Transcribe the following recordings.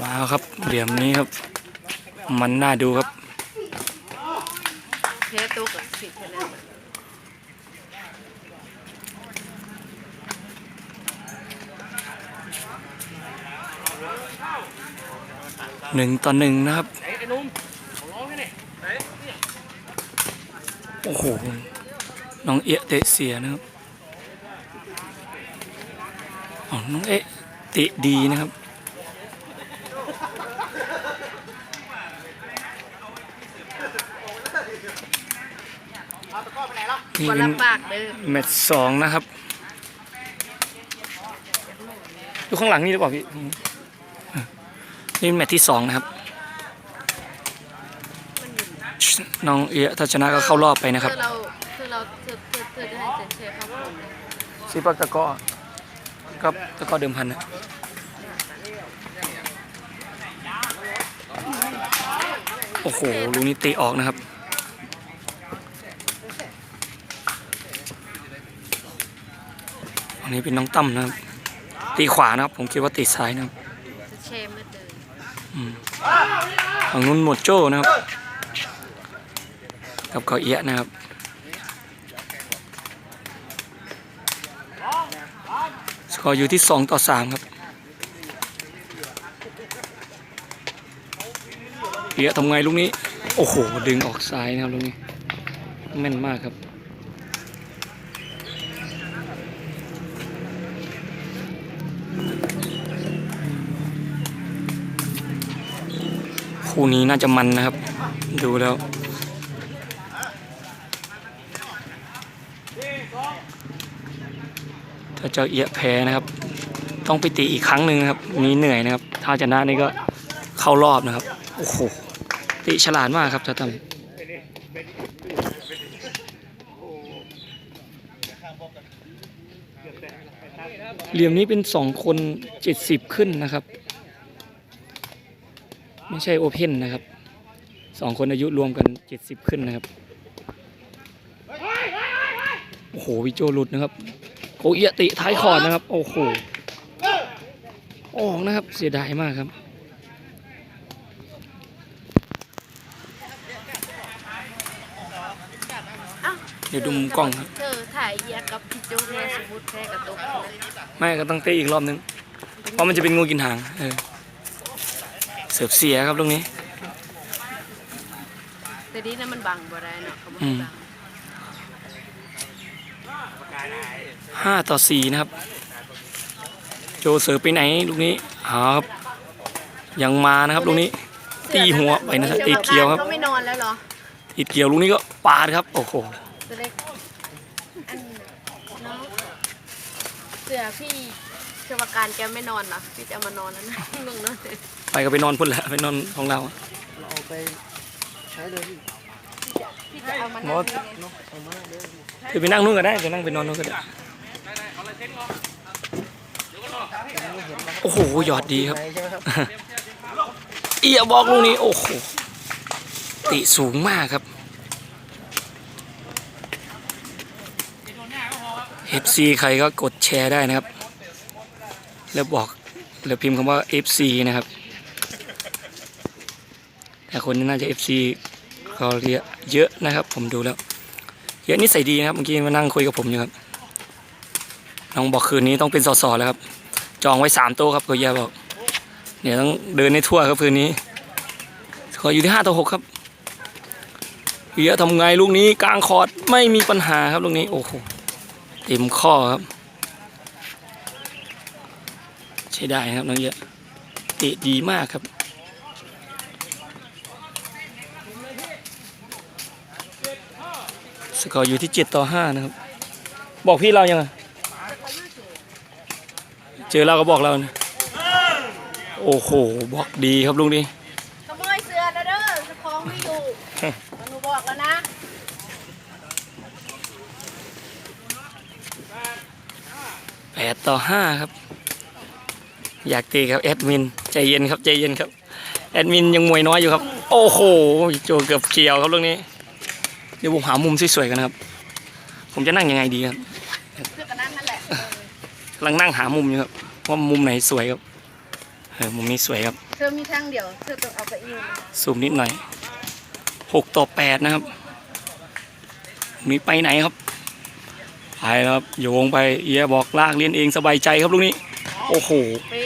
มาครับเหลี่ยมนี้ครับ มันน่าดูครับเทตุกสิบคะแนนหนึ่งต่อหนึ่งนะครับ โอ้โห น้องเอะเตะเสียนะครับ อ๋อ น้องเอะเตะดีนะครับ นี่คนเป็ละนปากเด้อแมตช์สองนะครับดูข้างหลังนี่หรือเปล่าพี่นี่เป็นแมตช์ที่สองนะครับ น้องเอะถ้าชนะก็เข้ารอบไปนะครับคือเราคือเราเธอเธอเธอจะให้เซนเซครับผมซีปักตะกร้อก็ตะกร้อเดิมพันนะโอ้โหลูกนี้ตีออกนะครับ อันนี้เป็นน้องตั้มนะครับ ตีขวานะครับ ผมคิดว่าตีซ้ายนะครับจะเชมเมื่อเดินฝั่งนู้นหมวดโจ้นะครับ กับเกาเอียะนะครับสกอร์อยู่ที่ 2 ต่อ 3 ครับเอียะทำไงลูกนี้ โอ้โห ดึงออกซ้ายนะครับลูกนี้แม่นมากครับ คู่นี้น่าจะมันนะครับ ดูแล้วถ้าเจ้าเอียแพ้นะครับ ต้องไปตีอีกครั้งหนึ่งนะครับมีเหนื่อยนะครับ ถ้าชนะนี่ก็เข้ารอบนะครับโอ้โหติฉลาดมากครับเจ้าตั้มเหลี่ยมนี้เป็นสองคนเจ็ดสิบขึ้นนะครับ ไม่ใช่โอเพนนะครับสองคนอายุรวมกันเจ็ดสิบขึ้นนะครับโอ้โหวิโจหลุดนะครับโกเอียติท้ายคอร์ดนะครับ โอ้โหออกนะครับเสียดายมากครับอ้าวเดี๋ยวดูมุมกล้องครับเธอถ่ายเอียกับพี่โจ้แม่สมมุติแพ้กับตุ๊กไม่ก็ต้องเตะอีกรอบนึง เพราะมันจะเป็นงูกินหางเออ เสิร์ฟเสียครับตรงนี้ แต่ดีนะมันบังบ่ได้เนาะเขาบอกอืมบังห้าต่อสี่นะครับ โจเสิร์ฟไปไหนลูกนี้เอาครับยังมานะครับลูกนี้ ตีหัวไปนะครับตีเกลียวครับเขาไม่นอนแล้วเหรอตีเกลียวลูกนี้ก็ปาดครับ โอ้โหจะเล็กอันน้องเสือพี่ เชวการแกไม่นอนเหรอพี่จะมานอนแล้วนะมึงนอนไปก็ไปนอนพุ่นแหละไปนอนของเราเราเอาไปใช้เลยพี่พี่จะเอามาหมนั่งดนี่ไงเนาะเอามาเดี๋ยวคือไปนั่งนู่นก็ได้ไปนั่งไปนอนนู่นก็ได้โอ้โหหยอดดีครับ ไหนใช่ไหมครับ เอียบอกลูกนี้ โอ้โหติสูงมากครับ FC ใครก็กดแชร์ได้นะครับ แล้วบอกแล้วพิมพ์คำว่า FC นะครับแต่คนนี้น่าจะ FC เขาเรียเยอะนะครับ ผมดูแล้ว เยอะนิสัยดีนะครับเมื่อกี้มานั่งคุยกับผมอยู่ครับน้องบอกคืนนี้ต้องเป็นสอสอแล้วครับ จองไว้สามโต๊ะครับก็ยาบอกเดี๋ยวต้องเดินในทั่วครับคืนนี้ขออยู่ที่ห้าต่อหกครับเฮียทำไงลูกนี้กลางคอร์ดไม่มีปัญหาครับลูกนี้โอ้โหเต็มข้อครับ ใช้ได้นะครับน้องเยอะเตะดีมากครับ สกอร์อยู่ที่เจ็ดต่อห้านะครับ บอกพี่เรายังไงเจอเราก็บอกเรานะโอ้โหบอกดีครับลูกนี้ขโมยเสือแล้วเด้อเจ้าของไม่อยู่หนูบอกแล้วนะแปดต่อห้าครับ อยากตีครับแอดมินใจเย็นครับใจเย็นครับแอดมินยังมวยน้อยอยู่ครับ โอ้โหโจเกือบเกี่ยวครับลูกนี้ เดี๋ยวผมหามุมสวยๆกันนะครับ ผมจะนั่งยังไงดีครับเพื่อกันนั้นนั่นแหละกำลังนั่งหามุมอยู่ครับว่ามุมไหนสวยครับเออมุมนี้สวยครับเธอมีทางเดียวเธอต้องเอาไปอีกซูมนิดหน่อยหกต่อแปดนะครับ มีไปไหนครับไปแล้วครับโยงไปเอียบอกลากเลียนเองสบายใจครับลูกนี้ โอ้โห เป๊ะ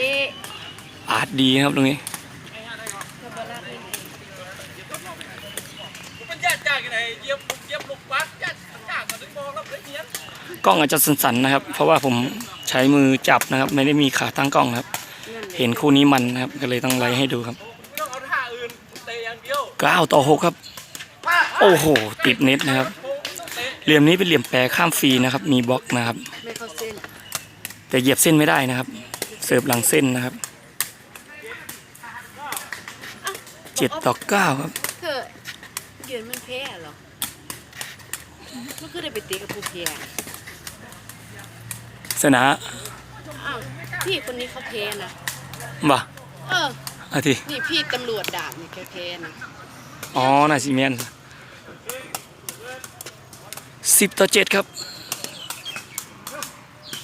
อาจ ดีครับลูกนี้กล้องอาจจะสั่นๆนะครับ เพราะว่าผมใช้มือจับนะครับ ไม่ได้มีขาตั้งกล้องครับ เห็นคู่นี้มันนะครับ ก็เลยต้องไลฟ์ให้ดูครับต้องเอาวเก้าต่อหกครับ โอ้โห ติดเน็ตนะครับ เหลี่ยมนี้เป็นเหลี่ยมแปรข้ามฟรีนะครับ มีบล็อกนะครับ แต่เหยียบเส้นไม่ได้นะครับ เสิร์ฟหลังเส้นนะครับเจ็ดต่อเก้าครับ เธอยืนมันแพ้เหรอมันคือได้ไปตีกับผู้แพ้สนาอ้าวพี่คนนี้เขาแพ้นะบ่เออ อาทินี่พี่ตำรวจด่านนี่แกแพ้นะอ๋อนาซีเมนสิบต่อเจ็ดครับ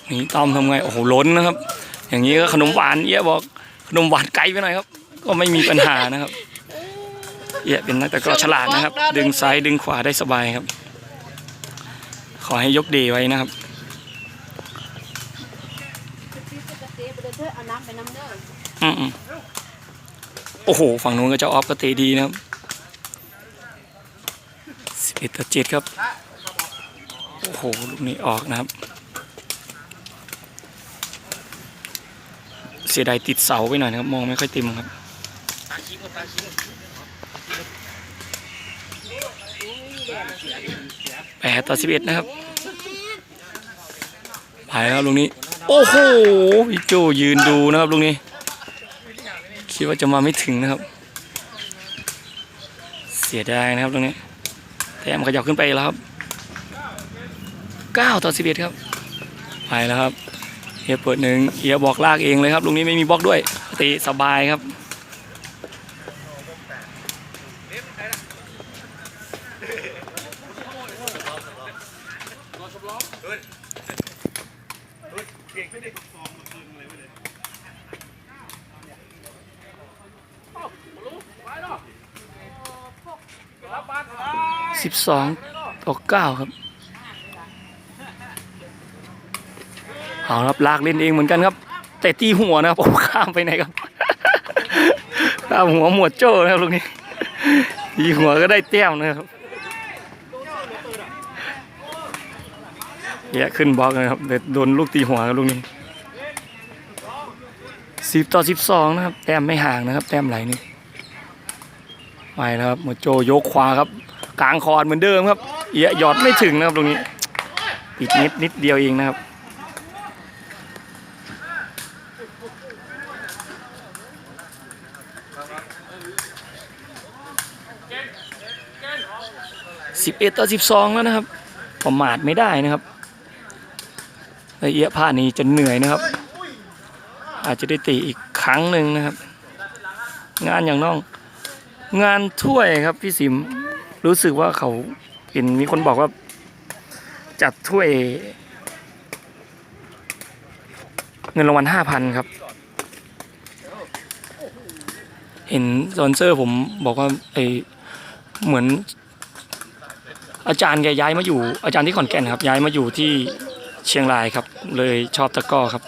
นี่ต้อมทำไง โอ้โหล้นนะครับ อย่างนี้ก็ขนมหวานเอี้ยบอกขนมหวานไกลไปหน่อยครับ ก็ไม่มีปัญหานะครับ เอี้ยเป็นนักตะกร้อฉลาดนะครับ ดึงซ้ายดึงขวาได้สบายครับ ขอให้ยกเดไว้นะครับพี่ปกติไปเลยเธอเอาน้ำไปน้ำเด้ออืมๆโอ้โห ฝั่งนู้นก็จะออฟก็เตะดีนะครับสิบเอ็ดต่อเจ็ดครับ โอ้โห ลูกนี้ออกนะครับ เสียดายติดเสาไปหน่อยนะครับ มองไม่ค่อยเต็มครับ ตาคิ้มกับตาคิ้ม แปดต่อสิบเอ็ดนะครับไปแล้วลูกนี้ โอ้โหพี่โจยืนดูนะครับลูกนี้ คิดว่าจะมาไม่ถึงนะครับ เสียดายนะครับลูกนี้แถมขยับขึ้นไปแล้วครับเก้าต่อสิบเอ็ดครับไปแล้วครับเฮียเปิดหนึ่งเฮียบอกลากเองเลยครับลูกนี้ไม่มีบล็อกด้วยตะสบายครับ สิบสองต่อเก้าครับ เอาครับลากเล่นเองเหมือนกันครับ แต่ตีหัวนะครับผมข้ามไปไหนครับข้ามหัวหมวดโจ้นะครับลูกนี้ตีหัวก็ได้แต้มนะครับแยะขึ้นบล็อกนะครับแต่โดนลูกตีหัวครับลูกนี้สิบต่อสิบสองนะครับ แต้มไม่ห่างนะครับ แต้มไหลนี่ไปแล้วครับหมวดโจยกขวาครับ กลางคอนเหมือนเดิมครับเอียหยอดไม่ถึงนะครับตรงนี้ติดนิดนิดเดียวเองนะครับ สิบเอ็ดต่อสิบสองแล้วนะครับ ประมาทไม่ได้นะครับเอียดผ้านี้จะเหนื่อยนะครับ อาจจะได้ตีอีกครั้งหนึ่งนะครับ งานอย่างน้อง งานถ้วยครับพี่สิม รู้สึกว่าเขาเห็นมีคนบอกว่า จัดถ้วย เงินรางวัลห้าพันครับ เห็นสอนเซอร์ผมบอกว่าไอเหมือน อาจารย์แกย้ายมาอยู่ อาจารย์ที่ขอนแก่นครับ ย้ายมาอยู่ที่เชียงรายครับ เลยชอบตะก้อครับ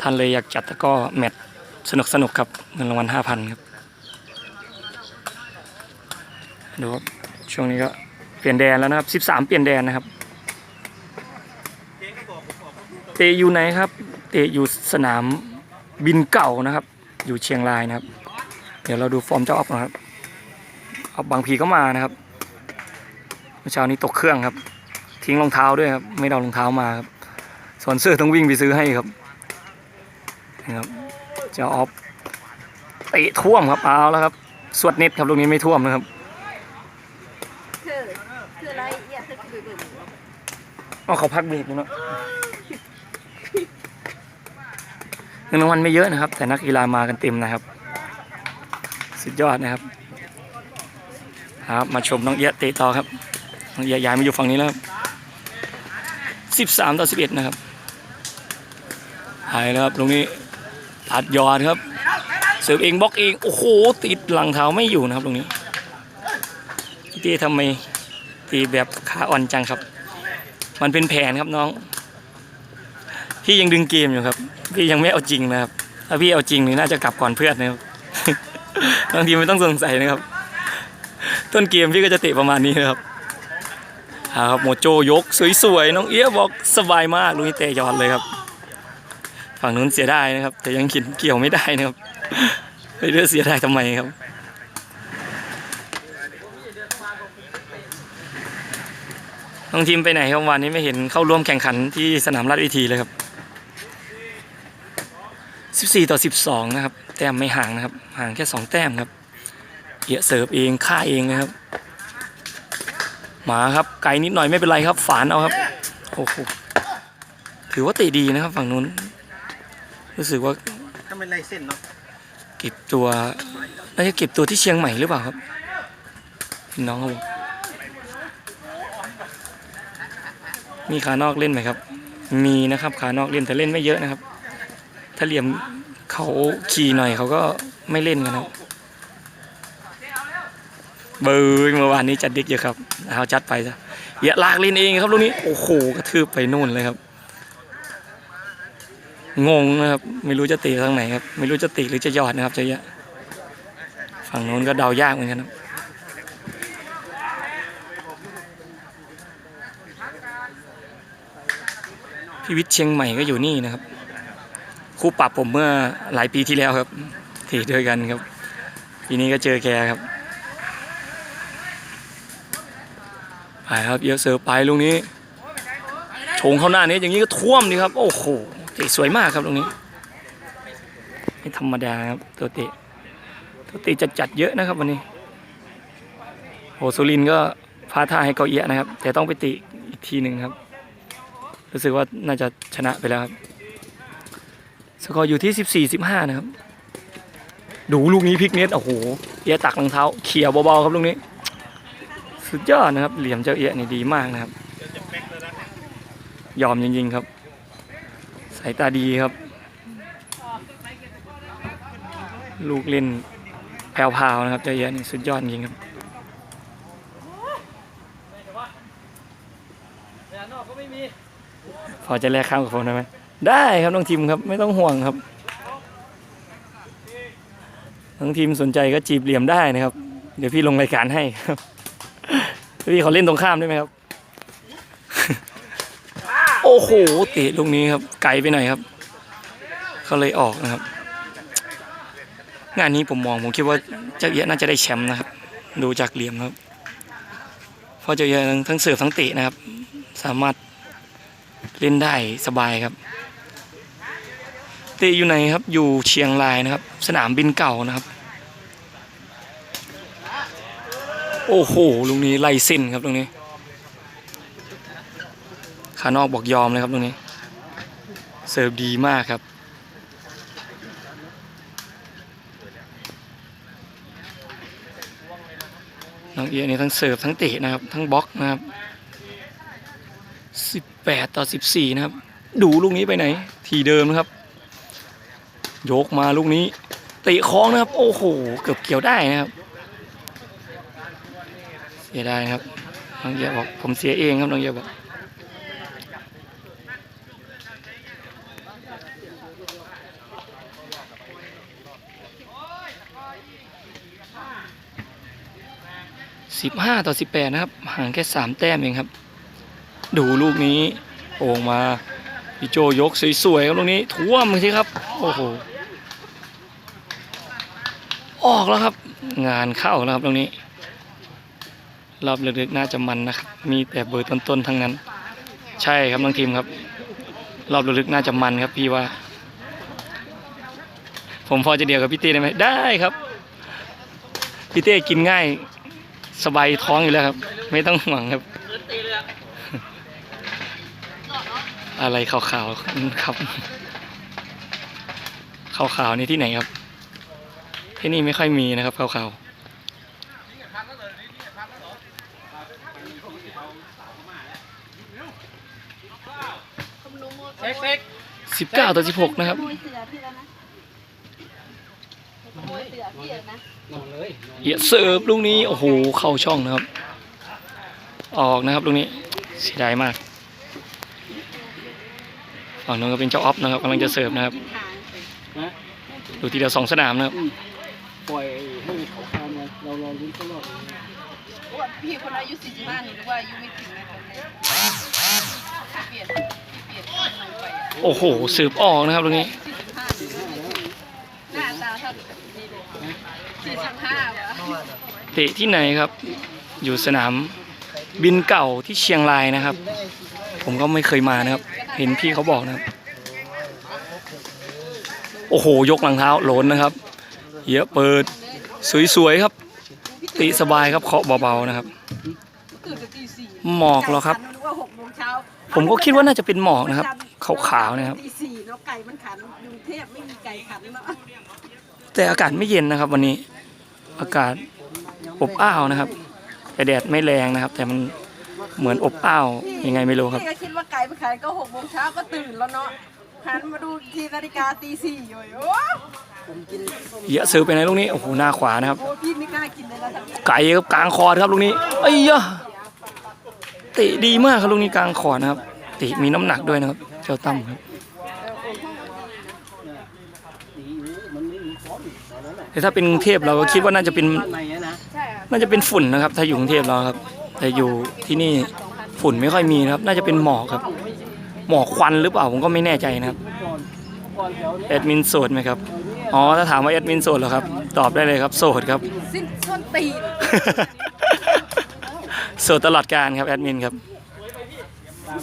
ท่านเลยอยากจัดตะก้อแมตช์สนุกสนุกครับเงินรางวัลห้าพันครับดูครับ ช่วงนี้ก็เปลี่ยนแดนแล้วนะครับสิบสามเปลี่ยนแดนนะครับ เตะอยู่ไหนครับ เตะอยู่สนามบินเก่านะครับ อยู่เชียงรายนะครับ เดี๋ยวเราดูฟอร์มเจ้าออฟนะครับเอาบางพีก็มานะครับเมื่อเช้านี้ตกเครื่องครับ ทิ้งรองเท้าด้วยครับ ไม่ได้เอารองเท้ามาครับสอนเสื้อต้องวิ่งไปซื้อให้ครับนะครับเจ้าออฟเตะท่วมครับเอาแล้วครับสวดเน็ตครับลูกนี้ไม่ท่วมนะครับ เธอเธออะไรเอียเธอคือเบิ่ง เอาเขาพักเบรกอยู่เนาะเงินรางวัลไม่เยอะนะครับ แต่นักกีฬามากันเต็มนะครับ สุดยอดนะครับ ครับมาชมน้องเอียะเตะต่อครับน้องเอียะย้ายมาอยู่ฝั่งนี้แล้วสิบสามต่อสิบเอ็ดนะครับหายแล้วครับตรงนี้ตัดยอดครับเสิร์ฟเองบล็อกเองโอ้โหติดหลังเท้าไม่อยู่นะครับตรงนี้พี่เต้ทำไมตีแบบขาอ่อนจังครับ มันเป็นแผนครับน้อง พี่ยังดึงเกมอยู่ครับ พี่ยังไม่เอาจริงนะครับ ถ้าพี่เอาจริงนี่น่าจะกลับก่อนเพื่อนนะครับบางทีไม่ต้องสงสัยนะครับ ต้นเกมพี่ก็จะเตะประมาณนี้นะครับอาครับโมโจยกสวยๆน้องเอี้ยบอกสบายมากลุยเตะยอดเลยครับ ฝั่งนู้นเสียดายนะครับ แต่ยังกินเกี่ยวไม่ได้นะครับไม่รู้เสียดายทำไมครับ น้องทีมไปไหนครับวันนี้ไม่เห็นเข้าร่วมแข่งขันที่สนามราชวิธีเลยครับ 14 ต่อ 12 นะครับ แต้มไม่ห่างนะครับ ห่างแค่ 2 แต้มครับ เอียเสิร์ฟเองฆ่าเองนะครับ มาครับ ไกลนิดหน่อยไม่เป็นไรครับ ฝานเอาครับ โอ้โห ถือว่าเตะดีนะครับฝั่งนู้น รู้สึกว่าถ้าเป็นไรเส้นเนาะ เก็บตัว น่าจะเก็บตัวที่เชียงใหม่หรือเปล่าครับพี่น้องเขาบอก มีขานอกเล่นไหมครับ มีนะครับขานอกเล่นแต่เล่นไม่เยอะนะครับ ถ้าเหลี่ยมเขาขี่หน่อยเขาก็ไม่เล่นกันครับเบยเมื่อวานนี้จัดเด็กเยอะครับเอาจัดไปจ้ะเยอะลากเล่นเองครับลูกนี้โอ้โหกระทืบไปนู่นเลยครับ งงนะครับ ไม่รู้จะตีทางไหนครับ ไม่รู้จะตีหรือจะยอดนะครับเจะเยอะฝั่งโน้นก็เดายากเหมือนกันครับ พี่วิทย์เชียงใหม่ก็อยู่นี่นะครับครูปรับผมเมื่อหลายปีที่แล้วครับถีด้วยกันครับปีนี้ก็เจอแกครับไปครับเยอะเสิร์ไปลูกนี้ชงเข้าหน้านี้อย่างนี้ก็ท่วมดีครับ โอ้โหเตะสวยมากครับตรงนี้ไม่ธรรมดาครับตัวเตะตัวเตะจัดจัดๆเยอะนะครับวันนี้โหสุรินก็พาท่าให้เกาเอียนะครับ แต่ต้องไปติอีกทีหนึ่งครับ รู้สึกว่าน่าจะชนะไปแล้วครับ สกอร์อยู่ที่ 14 15 นะครับ ดูลูกนี้พลิกเน็ตโอ้โห เอียะตักรองเท้าเขี่ยเบาๆครับลูกนี้ สุดยอดนะครับ เหลี่ยมเจ้าเอียะนี่ดีมากนะครับ ยอมจริงๆครับ สายตาดีครับ ลูกเล่นแพรวๆนะครับเจเยอะนี่สุดยอดจริงครับ พอจะแลกข้ามกับผมได้ไหมได้ครับน้องทีมครับไม่ต้องห่วงครับน้องทีมสนใจก็จีบเหลี่ยมได้นะครับ เดี๋ยวพี่ลงรายการให้ครับพี่ขอเล่นตรงข้ามได้ไหมครับ โอ้โหเตะลูกนี้ครับ ไกลไปหน่อยครับเขาเลยออกนะครับ งานนี้ผมมองผมคิดว่าเจ้าเอียน่าจะได้แชมป์นะครับ ดูจากเหลี่ยมครับเพราะเจ้าเอียทั้งทั้งเสิร์ฟทั้งเตะนะครับ สามารถ เล่นได้สบายครับเตะอยู่ไหนครับอยู่เชียงรายนะครับ สนามบินเก่านะครับ โอ้โหลูกนี้ไล่เส้นครับตรงนี้ขานอกบอกยอมเลยครับตรงนี้เสิร์ฟดีมากครับน้องเอียนี่ทั้งเสิร์ฟทั้งเตะนะครับ ทั้งบล็อกนะครับ 18 ต่อ 14 นะครับ ดูลูกนี้ไปไหน ทีเดิมนะครับ ยกมาลูกนี้เตะคล้องนะครับ โอ้โห เกือบเกี่ยวได้นะครับ เสียไดายนะครับน้องเอียบอกผมเสียเองครับน้องเอียบอกสิบห้าต่อสิบแปดนะครับห่างแค่สามแต้มเองครับ ดูลูกนี้โอ่งมาพี่โจยกสวยๆครับลูกนี้ท่วมสิครับ โอ้โหออกแล้วครับ งานเข้าแล้วครับตรงนี้ รอบลึกๆน่าจะมันนะครับ มีแต่เบอร์ต้นๆทั้งนั้น ใช่ครับน้องทีมครับ รอบลึกๆน่าจะมันครับพี่ว่า ผมพอจะเดียวกับพี่เต้ได้ไหมได้ครับพี่เต้กินง่าย สบายท้องอยู่แล้วครับ ไม่ต้องห่วงครับ อะไรขาวๆครับขาวๆนี่ที่ไหนครับ ที่นี่ไม่ค่อยมีนะครับขาวเซ็กเซ็กๆสิบเก้าต่อสิบหกนะครับมวยเสือพี่แล้วนะเสือพี่นะนอนเลยเอียเสิร์ฟลูกนี้ โอ้โห เข้าช่องนะครับ ออกนะครับลูกนี้เสียดายมาก ฝั่งนู้นก็เป็นเจ้าออฟนะครับกำลังจะเสิร์ฟนะครับนะดูทีเดียวสองสนามนะครับปล่อยให้เขาคานมาเรารอลุ้นเขารอบว่าพี่คนอายุ45นี่หรือว่าอายุไม่ถึงนะคนนี้เปลี่ยนเปลี่ยนลงไปโอ้โหเสิร์ฟออกนะครับลูกนี้45หน้าตาเท่านี้เลย45วะเตะที่ไหนครับ อยู่สนามบินเก่าที่เชียงรายนะครับ ผมก็ไม่เคยมานะครับ เห็นพี่เขาบอกนะครับ โอ้โห ยกหลังเท้าโหลนนะครับ เยอะเปิด สวยๆครับ ติสบายครับเคาะเบาๆนะครับ หมอกเหรอครับ ผมก็คิดว่าน่าจะเป็นหมอกนะครับขาวๆนะครับ ตีสี่นาะไก่มันขันกรุงเทพไม่มีไก่ขันเนาะแต่อากาศไม่เย็นนะครับ วันนี้ อากาศอบอ้าวนะครับ แต่แดดไม่แรงนะครับ แต่มัน เหมือนอบอ้าวยังไงไม่รู้ครับ พี่ก็คิดว่าไก่มันขันก็หกโมงเช้าก็ตื่นแล้วเนาะหันมาดูทีนาฬิกาตีสี่อยู่โอ้ผมกินส้มเหี้ยอะซื้อไปไหนลูกนี้โอ้โหหน้าขวานะครับ โหพี่ไม่กล้ากินเลยนะทั้งไก่ครับกลางคอร์ดครับลูกนี้ไอ้ยะเตะดีมากครับลูกนี้กลางคอร์ดนะครับเตะมีน้ำหนักด้วยนะครับ เจ้าตั้มครับสีอยู่มันไม่มีฟอนต์ตอนนั้นแหละแต่ถ้าเป็นกรุงเทพเราก็คิดว่าน่าจะเป็นบ้านใหม่อะนะใช่ครับน่าจะเป็นฝุ่นนะครับ ถ้าอยู่กรุงเทพเราครับ แต่อยู่ที่นี่ฝุ่นไม่ค่อยมีนะครับ น่าจะเป็นหมอกครับ หมอกควันหรือเปล่าผมก็ไม่แน่ใจนะครับก่อนก่อนแถวเนี้ยแอดมินโสดไหมครับอ๋อถ้าถามว่าแอดมินโสดเหรอครับ ตอบได้เลยครับโสดครับ สิ้นส้นตีนโสดตลอดการครับแอดมินครับ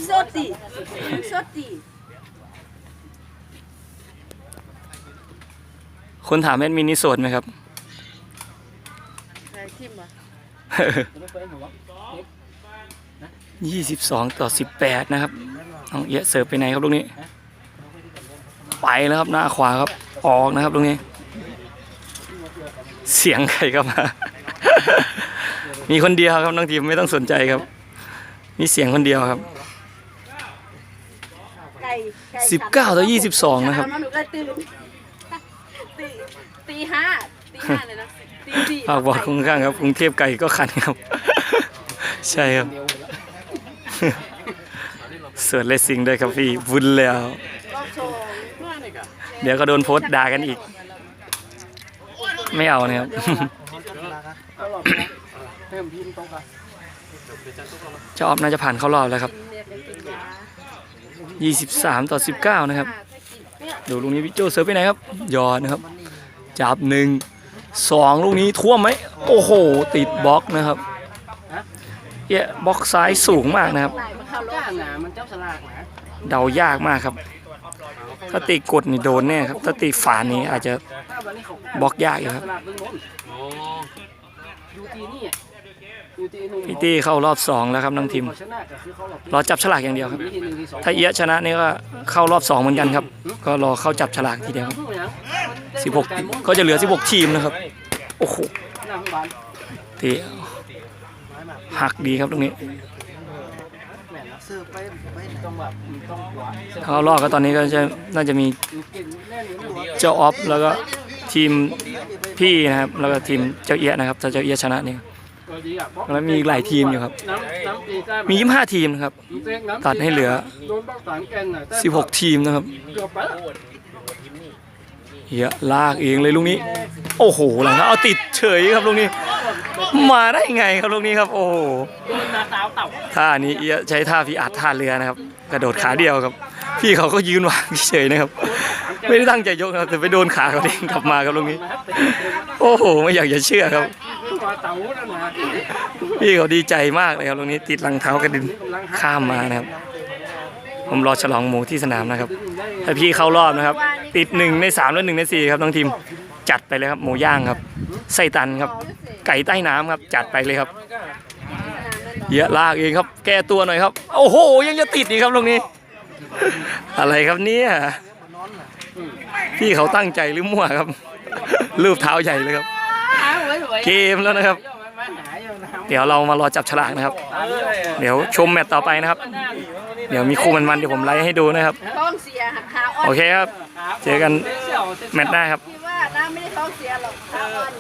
โซตีโซตีคนถามแอดมินนี่โสดไหมครับใครทิมวะไม่ไปหรอวะ ยี่สิบสองต่อสิบแปดนะครับน้องเอะเสิร์ฟไปไหนครับลูกนี้ ไปแล้วครับหน้าขวาครับ ออกนะครับลูกนี้ เสียงใครก็มามีคนเดียวครับน้องทีมไม่ต้องสนใจครับ มีเสียงคนเดียวครับไก่ไก่สิบเก้าต่อยี่สิบสองนะครับเช้ามาหนูก็ตื่นตีตีห้าตีห้าเลยนะตีสี่ ฝากบอกข้างครับกรุงเทพไก่ก็ขันครับ ใช่ครับเสิร์ชเลสซิงด้วยครับพี่วุ่นแล้ว เดี๋ยวก็โดนโพสต์ด่ากันอีก ไม่เอานะครับเออกนะเพิ่มพิมพ์ตรงกันเจ้าออฟน่าจะผ่านเข้ารอบแล้วครับเนี่ยเป็นกินยา23 ต่อ 19 นะครับ ดูลูกนี้พี่โจเสิร์ฟไปไหนครับ ยอดนะครับ จับหนึ่ง สองลูกนี้ท่วมไหมโอ้โห ติดบล็อกนะครับเอะบล็อกซ้ายสูงมากนะครับ เดายากมากครับ ถ้าตีกดนี่โดนแน่ครับ ถ้าตีฝานี้อาจจะบล็อกยากอยู่ครับ พี่ตี้เข้ารอบสองแล้วครับน้องทีมเขาชนะก็คือเขาแบบรอจับฉลากอย่างเดียวครับมีทีหนึ่งทีสองถ้าเอียะชนะนี่ก็เข้ารอบสองเหมือนกันครับ ก็รอเข้าจับฉลากทีเดียวครับ16ก็จะเหลือ16ทีมนะครับโอ้โหหน้าห้องบ้านเตะหักดีครับตรงนี้แหม่เสิร์ฟไปไปต้องแบบต้องหวานเสิร์ฟเข้ารอบก็ตอนนี้ก็จะน่าจะมีเก่งแน่เลยไม่รู้ว่าเจ้าออฟแล้วก็ทีมพี่นะครับแล้วก็ทีมเจ้าเอียะนะครับถ้าเจ้าเอียะชนะนี่ตัวดีอะ แล้วมีอีกหลายทีมอยู่ครับน้ำน้ำตีแต้มมี 25 ทีมนะครับ ตัดให้เหลือโดนบ้างสารแกนน่ะแต้ม16 ทีมนะครับเกือบไปแล้วเฮียลากเองเลยลูกนี้ โอ้โหหลังเท้าเอาติดเฉยครับลูกนี้ มาได้ไงครับลูกนี้ครับ โอ้โหโดนนาตาวเต่าท่านี้เอียะใช้ท่าพี่อาจท่าเรือนะครับ กระโดดขาเดียวครับ พี่เขาก็ยืนวางเฉยๆนะครับ ไม่ได้ตั้งใจยกนะครับแต่ไปโดนขาเขาเด้งกลับมาครับลูกนี้ โอ้โหไม่อยากจะเชื่อครับ พี่เขาดีใจมากเลยครับตรงนี้ติดรองเท้ากระดินข้ามมานะครับ ผมรอฉลองหมูที่สนามนะครับ ถ้าพี่เข้ารอบนะครับ ติดหนึ่งในสามและหนึ่งในสี่ครับน้องทีมจัดไปเลยครับหมูย่างครับไส้ตันครับ ไก่ใต้น้ำครับ จัดไปเลยครับเยอะลากเองครับ แก้ตัวหน่อยครับ โอ้โห ยังจะติดอีกครับตรงนี้ อะไรครับเนี่ยพี่เขาตั้งใจหรือมั่วครับ รูปเท้าใหญ่เลยครับ เกมแล้วนะครับ เดี๋ยวเรามารอจับฉลากนะครับ เดี๋ยวชมแมตต์ต่อไปนะครับ เดี๋ยวมีคู่มันๆเดี๋ยวผมไลฟ์ให้ดูนะครับ ท้องเสียหักขาอ้อโอนเคครับ เจอกันแมตต์หน้าครับ พี่ว่าน้าไม่ได้ท้องเสียหรอกถ้าวัน